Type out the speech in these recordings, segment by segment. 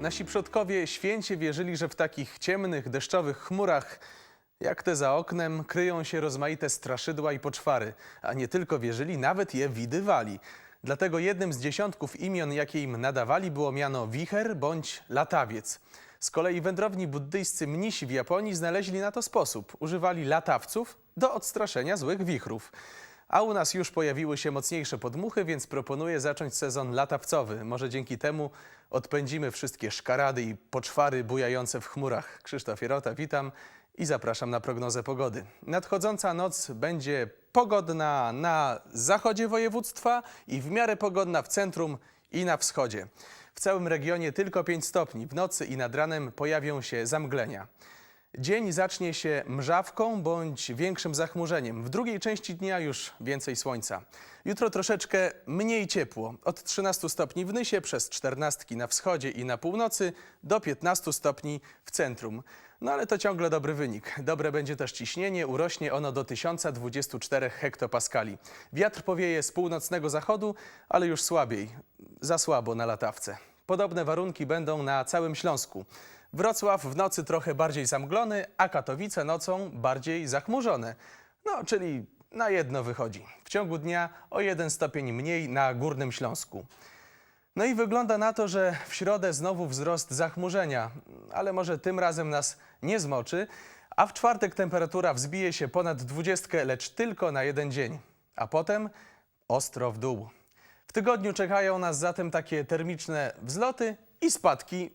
Nasi przodkowie święcie wierzyli, że w takich ciemnych, deszczowych chmurach, jak te za oknem, kryją się rozmaite straszydła i poczwary, a nie tylko wierzyli, nawet je widywali. Dlatego jednym z dziesiątków imion, jakie im nadawali, było miano wicher bądź latawiec. Z kolei wędrowni buddyjscy mnisi w Japonii znaleźli na to sposób. Używali latawców do odstraszenia złych wichrów. A u nas już pojawiły się mocniejsze podmuchy, więc proponuję zacząć sezon latawcowy. Może dzięki temu odpędzimy wszystkie szkarady i poczwary bujające w chmurach. Krzysztof Jerota, witam i zapraszam na prognozę pogody. Nadchodząca noc będzie pogodna na zachodzie województwa i w miarę pogodna w centrum i na wschodzie. W całym regionie tylko 5 stopni. W nocy i nad ranem pojawią się zamglenia. Dzień zacznie się mrzawką bądź większym zachmurzeniem. W drugiej części dnia już więcej słońca. Jutro troszeczkę mniej ciepło. Od 13 stopni w Nysie, przez 14 na wschodzie i na północy do 15 stopni w centrum. No ale to ciągle dobry wynik. Dobre będzie też ciśnienie, urośnie ono do 1024 hektopaskali. Wiatr powieje z północnego zachodu, ale już słabiej. Za słabo na latawce. Podobne warunki będą na całym Śląsku. Wrocław w nocy trochę bardziej zamglony, a Katowice nocą bardziej zachmurzone. No, czyli na jedno wychodzi. W ciągu dnia o jeden stopień mniej na Górnym Śląsku. No i wygląda na to, że w środę znowu wzrost zachmurzenia, ale może tym razem nas nie zmoczy, a w czwartek temperatura wzbije się ponad 20, lecz tylko na jeden dzień, a potem ostro w dół. W tygodniu czekają nas zatem takie termiczne wzloty i spadki,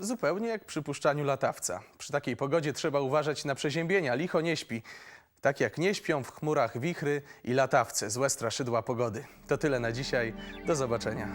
zupełnie jak przy puszczaniu latawca. Przy takiej pogodzie trzeba uważać na przeziębienia, licho nie śpi. Tak jak nie śpią w chmurach wichry i latawce, złe straszydła pogody. To tyle na dzisiaj, do zobaczenia.